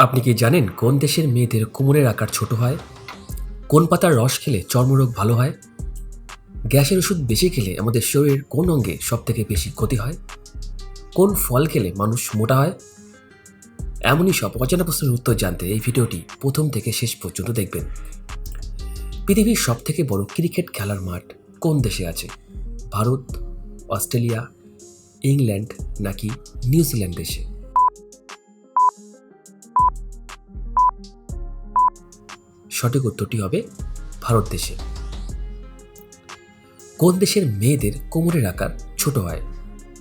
আপনি কি জানেন কোন দেশের মেয়েদের কোমরের আকার ছোট হয়? কোন পাতার রস খেলে চর্মরোগ ভালো হয়? গ্যাসের ওষুধ বেশি খেলে আমাদের শরীরের কোন অঙ্গে সবথেকে বেশি ক্ষতি হয়? কোন ফল খেলে মানুষ মোটা হয়? এমনই সব অচেনা প্রশ্নের উত্তর জানতে এই ভিডিওটি প্রথম থেকে শেষ পর্যন্ত দেখবেন। পৃথিবীর সবথেকে বড় ক্রিকেট খেলার মাঠ কোন দেশে আছে? ভারত, অস্ট্রেলিয়া, ইংল্যান্ড নাকি নিউজিল্যান্ড দেশে? সঠিক উত্তরটি হবে ভারত দেশে। কোন দেশের মেয়েদের কোমরের আকার ছোট হয়?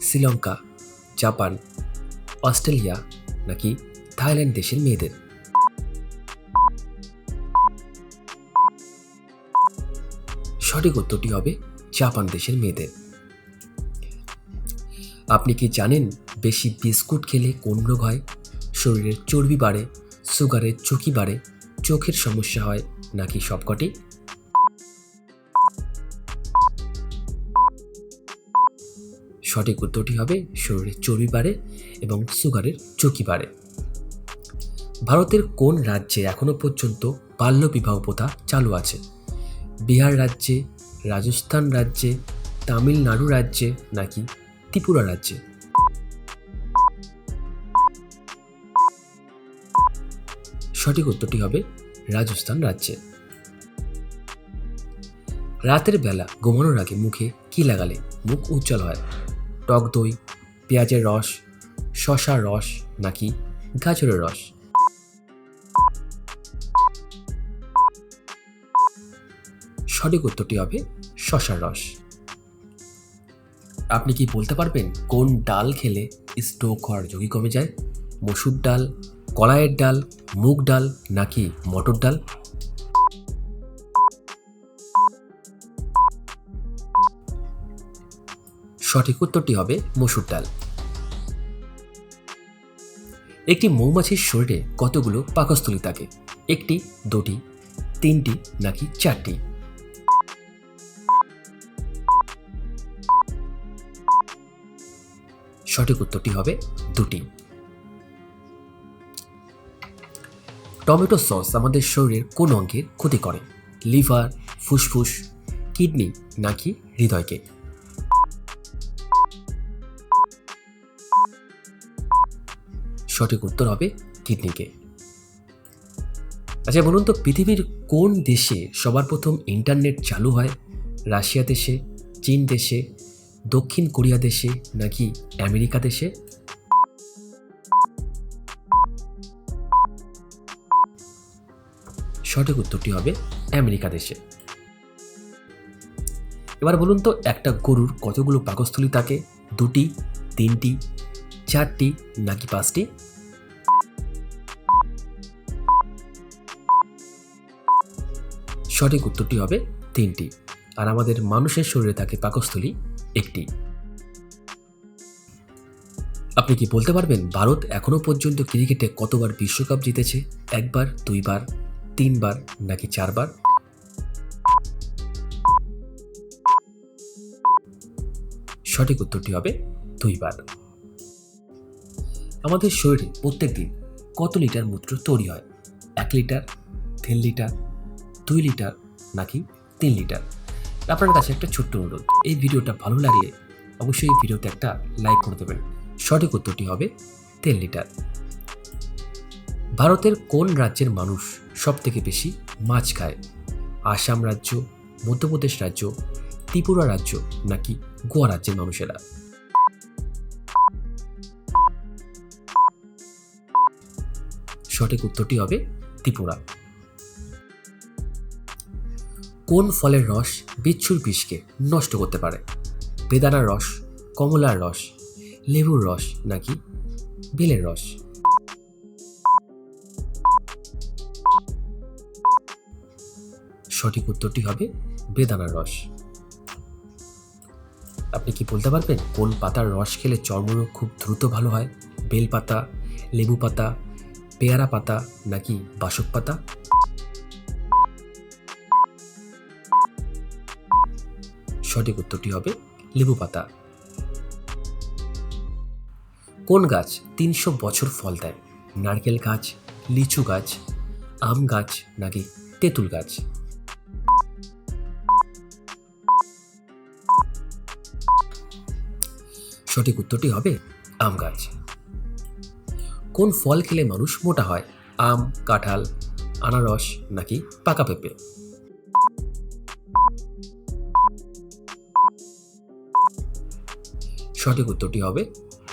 শ্রীলঙ্কা, জাপান, অস্ট্রেলিয়া নাকি থাইল্যান্ড দেশের মেয়েদের? সঠিক উত্তরটি হবে জাপান দেশের মেয়েদের। আপনি কি জানেন বেশি বিস্কুট খেলে কোন রোগ হয়? শরীরের চর্বি বাড়ে, সুগারের ঝুঁকি বাড়ে চোখের সমস্যা হয় নাকি সবকটি? সঠিক উত্তরটি হবে শরীরে চর্বি বাড়ে এবং সুগারের ঝুঁকি বাড়ে। ভারতের কোন রাজ্যে এখনও পর্যন্ত বাল্য বিবাহ প্রথা চালু আছে? বিহার রাজ্যে, রাজস্থান রাজ্যে, তামিলনাড়ু রাজ্যে নাকি ত্রিপুরা রাজ্যে? সঠিক উত্তরটি হবে রাজস্থান রাজ্যে। রাতের বেলা ঘুমানোর আগে মুখে কি লাগালে মুখ উজ্জ্বল হয়? টক দই, পেঁয়াজের রস, শশার রস নাকি গাজরের রস? সঠিক উত্তরটি হবে শশার রস। আপনি কি বলতে পারবেন কোন ডাল খেলে স্ট্রোক হওয়ার ঝুঁকি কমে যায়? মসুর ডাল কলাইয়ের ডাল, মুগ ডাল নাকি মটর ডাল? সঠিক উত্তরটি হবে মসুর ডাল। একটি মৌমাছির শরীরে কতগুলো পাকস্থলী থাকে? একটি, দুটি, তিনটি নাকি চারটি? সঠিক উত্তরটি হবে দুটি। টমেটো সস আমাদের শরীরের কোন অঙ্গের ক্ষতি করে? লিভার, ফুসফুস, কিডনি নাকি হৃদয়কে? সঠিক উত্তর হবে কিডনিকে। আচ্ছা বলুন তো, পৃথিবীর কোন দেশে সবার প্রথম ইন্টারনেট চালু হয়? রাশিয়া দেশে, চীন দেশে, দক্ষিণ কোরিয়া দেশে নাকি আমেরিকা দেশে? সঠিক উত্তরটি হবে আমেরিকা দেশে। এবার বলুন তো, একটা গরুর কতগুলো পাকস্থলী থাকে? দুটি, তিনটি, চারটি, নাকি পাঁচটি? সঠিক উত্তরটি হবে তিনটি। আর আমাদের মানুষের শরীরে থাকে পাকস্থলী একটি। আপনি কি বলতে পারবেন, ভারত এখনও পর্যন্ত ক্রিকেটে কতবার বিশ্বকাপ জিতেছে? একবার, দুইবার তিনবার নাকি চারবার? সঠিক উত্তরটি হবে দুইবার। আমাদের শরীরে প্রত্যেক দিন কত লিটার মূত্র তৈরি হয়? এক লিটার দেড় লিটার, দুই লিটার নাকি তিন লিটার? আপনার কাছে একটা ছোট্ট অনুরোধ, এই ভিডিওটা ভালো লাগলে অবশ্যই এই ভিডিওতে একটা লাইক করে দেবেন। সঠিক উত্তরটি হবে তিন লিটার। ভারতের কোন রাজ্যের মানুষ সব থেকে বেশি মাছ খায়। আসাম রাজ্য, মধ্যপ্রদেশ রাজ্য, ত্রিপুরা রাজ্য নাকি গোয়া রাজ্যের মানুষেরা? সঠিক উত্তরটি হবে ত্রিপুরা। কোন ফলের রস বিচ্ছুর বিষকে নষ্ট করতে পারে? বেদানার রস, কমলার রস, লেবুর রস নাকি বেলের রস? সঠিক উত্তরটি হবে বেদানার রস। আপনি কি বলতে পারবেন, কোন পাতার রস খেলে চর্মরোগ খুব দ্রুত ভালো হয়? বেল পাতা, লেবু পাতা, পেয়ারা পাতা নাকি বাসক পাতা? সঠিক উত্তরটি হবে লেবু পাতা। কোন গাছ তিনশো বছর ফল দেয়? নারকেল গাছ, লিচু গাছ, আম গাছ নাকি তেঁতুল গাছ? সঠিক উত্তরটি হবে আম গাছ। কোন ফল খেলে মানুষ মোটা হয়? আম, কাঁঠাল, আনারস নাকি পাকা পেঁপে? সঠিক উত্তরটি হবে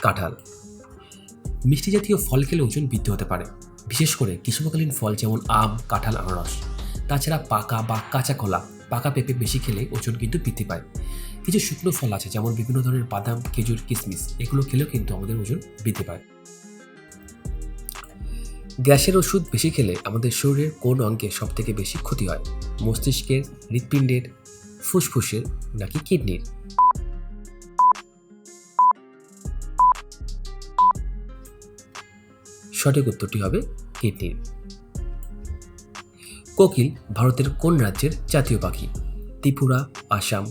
কাঁঠাল। মিষ্টি জাতীয় ফল খেলে ওজন বৃদ্ধি হতে পারে। বিশেষ করে গ্রীষ্মকালীন ফল যেমন আম, কাঁঠাল, আনারস। তাছাড়া পাকা বা কাঁচা কলা, পাকা পেঁপে বেশি খেলে ওজন কিন্তু বৃদ্ধি পায়। কিছু শুকনো ফল আছে, যেমন বিভিন্ন ধরনের বাদাম, খেজুর কিশমিশ এগুলো খেলেও কিন্তু আমাদের ওজন বৃদ্ধি পায়। গ্যাসের ওষুধ বেশি খেলে আমাদের শরীরের কোন অঙ্গে সব থেকে বেশি ক্ষতি হয়? মস্তিষ্কের, হৃৎপিণ্ডের, ফুসফুসের নাকি কিডনির? সঠিক উত্তরটি হবে কিডনির। কোকিল ভারতের কোন রাজ্যের জাতীয় পাখি? ত্রিপুরা, আসাম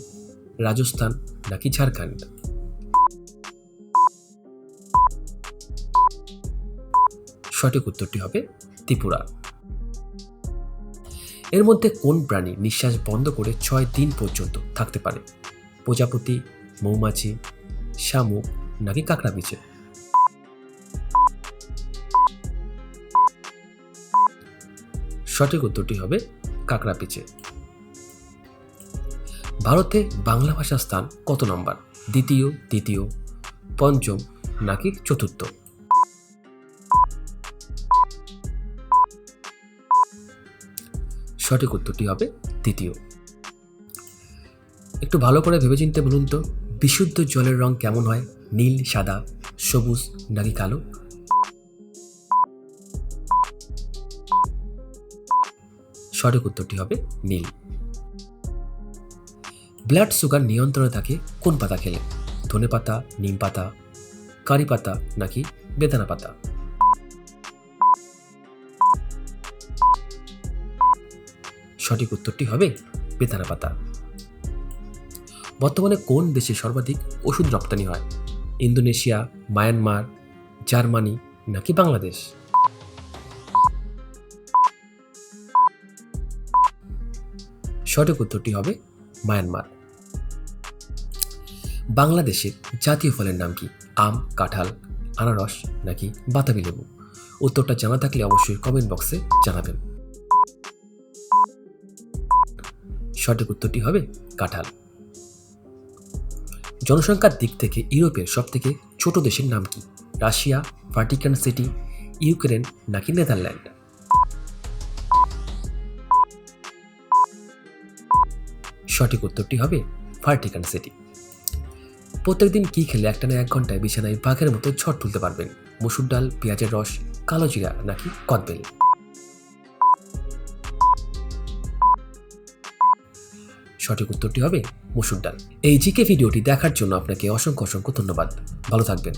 রাজস্থান নাকি ঝাড়খণ্ড? সঠিক উত্তরটি হবে ত্রিপুরা। এর মধ্যে কোন প্রাণী নিঃশ্বাস বন্ধ করে ছয় দিন পর্যন্ত থাকতে পারে? প্রজাপতি, মৌমাছি, শামুক নাকি কাঁকড়া বিছে সঠিক উত্তরটি হবে কাঁকড়া পিচে ভারতে বাংলা ভাষার স্থান কত নম্বর? দ্বিতীয়, তৃতীয়, পঞ্চম, নাকি চতুর্থ? সঠিক উত্তরটি হবে তৃতীয়। একটু ভালো করে ভেবেচিন্তে বলুন তো, বিশুদ্ধ জলের রং কেমন হয়? নীল, সাদা, সবুজ নাকি কালো? সঠিক উত্তরটি হবে নীল। ব্লাড সুগার নিয়ন্ত্রণে থাকে কোন পাতা খেলে? ধনে পাতা, নিম পাতা, কারি পাতা নাকি বেদানা পাতা? সঠিক উত্তরটি হবে বেদানা পাতা। বর্তমানে কোন দেশে সর্বাধিক ওষুধ রপ্তানি হয়? ইন্দোনেশিয়া, মায়ানমার, জার্মানি নাকি বাংলাদেশ? সঠিক উত্তরটি হবে মায়ানমার। বাংলাদেশের জাতীয় ফলের নাম কি? আম, কাঁঠাল, আনারস নাকি বাতাবি লেবু? উত্তরটা জানা থাকলে অবশ্যই কমেন্ট বক্সে জানাবেন। সঠিক উত্তরটি হবে কাঁঠাল। জনসংখ্যার দিক থেকে ইউরোপের সব থেকে ছোট দেশের নাম কি? রাশিয়া ভাটিকান সিটি, ইউক্রেন নাকি নেদারল্যান্ড? সঠিক উত্তরটি হবে ভার্টিকান সিটি। প্রত্যেকদিন কী খেলে একটা না এক ঘন্টায় বিছানায় বাঘের মতো ঝড় তুলতে পারবেন? মসুর ডাল, পেঁয়াজের রস, কালো জিরা নাকি কদবেল? সঠিক উত্তরটি হবে মসুর ডাল। এই জিকে ভিডিওটি দেখার জন্য আপনাকে অসংখ্য অসংখ্য ধন্যবাদ। ভালো থাকবেন।